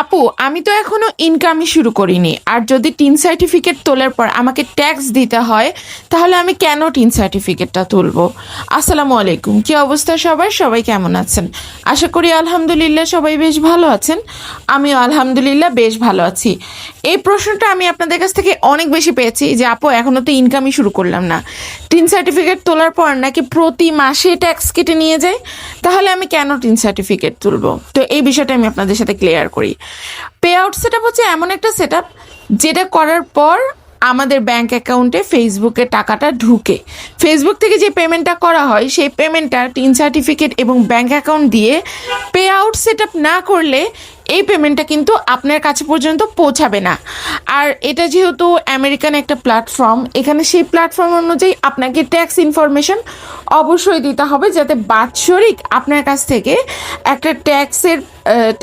আপু, আমি তো এখনও ইনকামই শুরু করিনি। আর যদি টিন সার্টিফিকেট তোলার পর আমাকে ট্যাক্স দিতে হয়, তাহলে আমি কেন টিন সার্টিফিকেটটা তুলবো? আসসালামু আলাইকুম। কি অবস্থা সবাই সবাই কেমন আছেন? আশা করি আলহামদুলিল্লাহ সবাই বেশ ভালো আছেন। আমিও আলহামদুলিল্লাহ বেশ ভালো আছি। এই প্রশ্নটা আমি আপনাদের কাছ থেকে অনেক বেশি পেয়েছি যে, আপু, এখনও তো ইনকামই শুরু করলাম না। টিন সার্টিফিকেট তোলার পর নাকি প্রতি মাসে ট্যাক্স কেটে নিয়ে যায়? তাহলে আমি কেন টিন সার্টিফিকেট তুলব? তো এই বিষয়টা আমি আপনাদের সাথে ক্লিয়ার করি। পে আউট সেট আপ হচ্ছে এমন একটা সেট যেটা করার পর আমাদের ব্যাংক অ্যাকাউন্টে ফেসবুকে টাকাটা ঢুকে। ফেসবুক থেকে যে পেমেন্টটা করা হয়, সেই পেমেন্টটা টিন সার্টিফিকেট এবং ব্যাংক অ্যাকাউন্ট দিয়ে পে আউট সেট না করলে এই পেমেন্টটা কিন্তু আপনার কাছে পর্যন্ত পৌঁছাবে না। আর এটা যেহেতু আমেরিকান একটা প্ল্যাটফর্ম এখানে সেই প্ল্যাটফর্ম অনুযায়ী আপনাকে ট্যাক্স ইনফরমেশন অবশ্যই দিতে হবে যাতে বাৎসরিক আপনার কাছ থেকে একটা ট্যাক্সের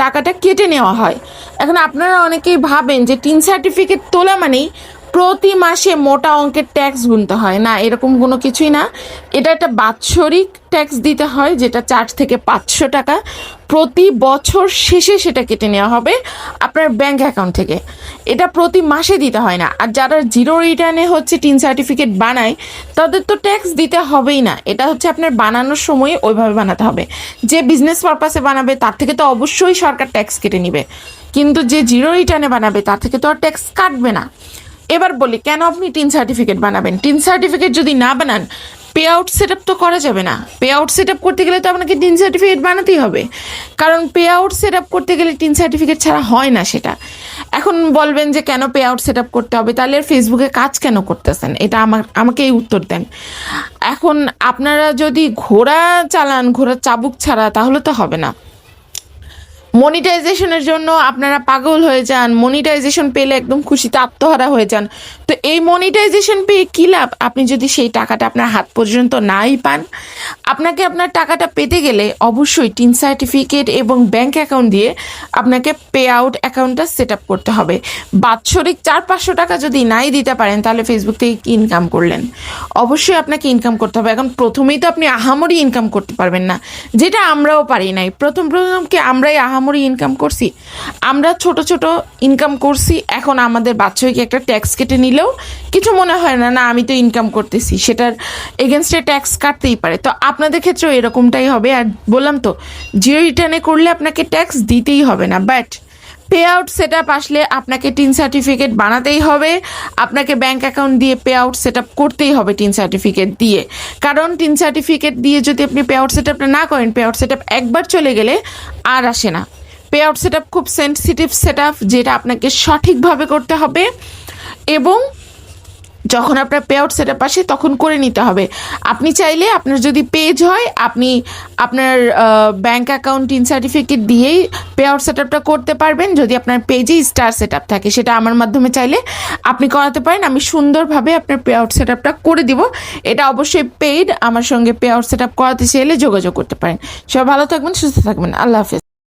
টাকাটা কেটে নেওয়া হয়। এখন আপনারা অনেকেই ভাবেন যে টিন সার্টিফিকেট তোলা মানেই প্রতি মাসে মোটা অঙ্কের ট্যাক্স গুনতে হয়। না, এরকম কোনো কিছুই না। এটা একটা বাৎসরিক ট্যাক্স দিতে হয়, যেটা চার থেকে পাঁচশো টাকা। প্রতি বছর শেষে সেটা কেটে নেওয়া হবে আপনার ব্যাংক অ্যাকাউন্ট থেকে। এটা প্রতি মাসে দিতে হয় না। আর যারা জিরো রিটার্নে হচ্ছে টিন সার্টিফিকেট বানায়, তাদের তো ট্যাক্স দিতে হবেই না। এটা হচ্ছে আপনার বানানোর সময় ওইভাবে বানাতে হবে। যে বিজনেস পারপাসে বানাবে, তার থেকে তো অবশ্যই সরকার ট্যাক্স কেটে নিবে। কিন্তু যে জিরো রিটার্নে বানাবে, তার থেকে তো আর ট্যাক্স কাটবে না। এবার বলি, কেন আপনি টিন সার্টিফিকেট বানাবেন? টিন সার্টিফিকেট যদি না বানান পে আউট সেট তো করা যাবে না। পে আউট সেট করতে গেলে তো আপনাকে টিন সার্টিফিকেট বানাতেই হবে। কারণ পে আউট সেট করতে গেলে টিন সার্টিফিকেট ছাড়া হয় না সেটা। এখন বলবেন যে, কেন পে আউট সেট করতে হবে? তাহলে আর ফেসবুকে কাজ কেন করতেছেন? এটা আমার, আমাকে এই উত্তর দেন। এখন আপনারা যদি ঘোড়া চালান, ঘোড়ার চাবুক ছাড়া, তাহলে তো হবে না। মনিটাইজেশনের জন্য আপনারা পাগল হয়ে যান, মনিটাইজেশন পেলে একদম খুশিতে আত্মহারা হয়ে যান। তো এই মনিটাইজেশন পেয়ে কী লাভ? আপনি যদি সেই টাকাটা আপনার হাত পর্যন্ত নাই পান, আপনাকে আপনার টাকাটা পেতে গেলে অবশ্যই টিন সার্টিফিকেট এবং ব্যাংক অ্যাকাউন্ট দিয়ে আপনাকে পে আউট অ্যাকাউন্টটা সেট আপ করতে হবে। বাৎসরিক চার পাঁচশো টাকা যদি নাই দিতে পারেন, তাহলে ফেসবুক থেকে ইনকাম করলেন? অবশ্যই আপনাকে ইনকাম করতে হবে। এখন প্রথমেই তো আপনি আহামরি ইনকাম করতে পারবেন না। যেটা আমরাও পারি নাই। প্রথম প্রথম কি আমরাই আহামরি ইনকাম করছি। আমরা ছোট ছোট ইনকাম করছি, এখন আমাদের বাচ্চাকে একটা ট্যাক্স কেটে নিলেও কিছু মনে হয় না না, আমি তো ইনকাম করতেছি, সেটার এগেনস্টে ট্যাক্স কাটতেই পারে। তো আপনাদের ক্ষেত্রেও এরকমটাই হবে, আর বললাম তো জিও রিটার্নে করলে আপনাকে ট্যাক্স দিতেই হবে না but pay out set up আসলে আপনাকে টিন সার্টিফিকেট বানাতেই হবে। আপনাকে ব্যাংক অ্যাকাউন্ট দিয়ে পে আউট সেট করতেই হবে টিন সার্টিফিকেট দিয়ে। কারণ টিন সার্টিফিকেট দিয়ে যদি আপনি পে আউট সেট না করেন পে আউট সেট একবার চলে গেলে আর আসে না। পে আউট সেট খুব সেন্সিটিভ সেট যেটা আপনাকে সঠিকভাবে করতে হবে। এবং যখন আপনার পে আউট সেট আপ আসে, তখন করে নিতে হবে। আপনি চাইলে আপনার যদি পেজ হয়, আপনি আপনার ব্যাংক অ্যাকাউন্ট ইন সার্টিফিকেট দিয়েই পে আউট সেট আপটা করতে পারবেন। যদি আপনার পেজেই স্টার সেট আপ থাকে, সেটা আমার মাধ্যমে চাইলে আপনি করাতে পারেন। আমি সুন্দরভাবে আপনার পে আউট সেট আপটা করে দিব। এটা অবশ্যই পেইড আমার সঙ্গে পে আউট সেট আপ করাতে চাইলে যোগাযোগ করতে পারেন। সবাই ভালো থাকবেন, সুস্থ থাকবেন। আল্লাহ হাফেজ।